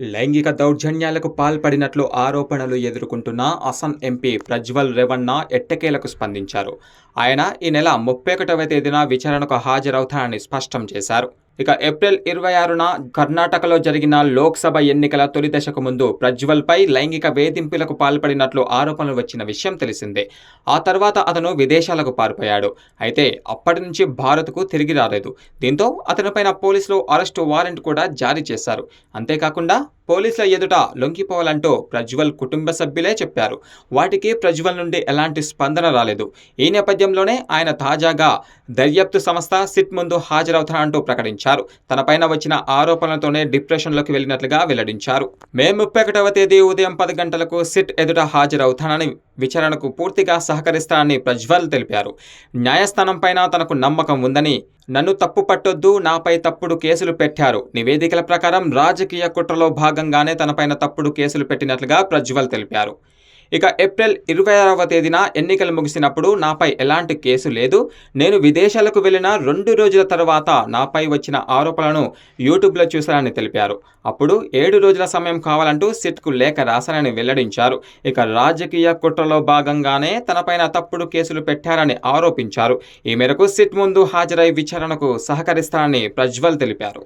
లైంగిక దౌర్జన్యాలకు పాల్పడినట్లు ఆరోపణలు ఎదుర్కొంటున్న అసన్ ఎంపీ ప్రజ్వల్ రేవణ్ణ ఎట్టకేలకు స్పందించారు. ఆయన ఈ నెల ముప్పై ఒకటవ తేదీన విచారణకు హాజరవుతానని స్పష్టం చేశారు. ఇక ఏప్రిల్ ఇరవై ఆరున కర్ణాటకలో జరిగిన లోక్సభ ఎన్నికల తొలి దశకు ముందు ప్రజ్వల్పై లైంగిక వేధింపులకు పాల్పడినట్లు ఆరోపణలు వచ్చిన విషయం తెలిసిందే. ఆ తర్వాత అతను విదేశాలకు పారిపోయాడు. అయితే అప్పటి నుంచి భారత్కు తిరిగి రాలేదు. దీంతో అతనిపైన పోలీసులు అరెస్టు వారెంట్ కూడా జారీ చేశారు. అంతేకాకుండా పోలీసుల ఎదుట లొంగిపోవాలంటూ ప్రజ్వల్ కుటుంబ సభ్యులే చెప్పారు. వాటికి ప్రజ్వల్ నుండి ఎలాంటి స్పందన రాలేదు. ఈ నేపథ్యంలోనే ఆయన తాజాగా దర్యాప్తు సంస్థ సిట్ ముందు హాజరవుతానంటూ ప్రకటించారు. తనపైన వచ్చిన ఆరోపణలతోనే డిప్రెషన్లోకి వెళ్ళినట్లుగా వెల్లడించారు. మే ముప్పై ఒకటవ తేదీ ఉదయం పది గంటలకు సిట్ ఎదుట హాజరవుతానని విచారణకు పూర్తిగా సహకరిస్తానని ప్రజ్వల్ తెలిపారు. న్యాయస్థానం పైన తనకు నమ్మకం ఉందని నన్ను తప్పు పట్టొద్దు నాపై తప్పుడు కేసులు పెట్టారు. నివేదికల ప్రకారం రాజకీయ కుట్రలో భాగంగానే తనపైన తప్పుడు కేసులు పెట్టినట్లుగా ప్రజ్వల్ తెలిపారు. ఇక ఏప్రిల్ ఇరవై ఆరవ తేదీన ఎన్నికలు ముగిసినప్పుడు నాపై ఎలాంటి కేసు లేదు. నేను విదేశాలకు వెళ్ళిన రెండు రోజుల తర్వాత నాపై వచ్చిన ఆరోపణలను యూట్యూబ్లో చూశానని తెలిపారు. అప్పుడు ఏడు రోజుల సమయం కావాలంటూ సిట్కు లేఖ రాశానని వెల్లడించారు. ఇక రాజకీయ కుట్రలో భాగంగానే తనపైన తప్పుడు కేసులు పెట్టారని ఆరోపించారు. ఈ మేరకు సిట్ ముందు హాజరై విచారణకు సహకరిస్తానని ప్రజ్వల్ తెలిపారు.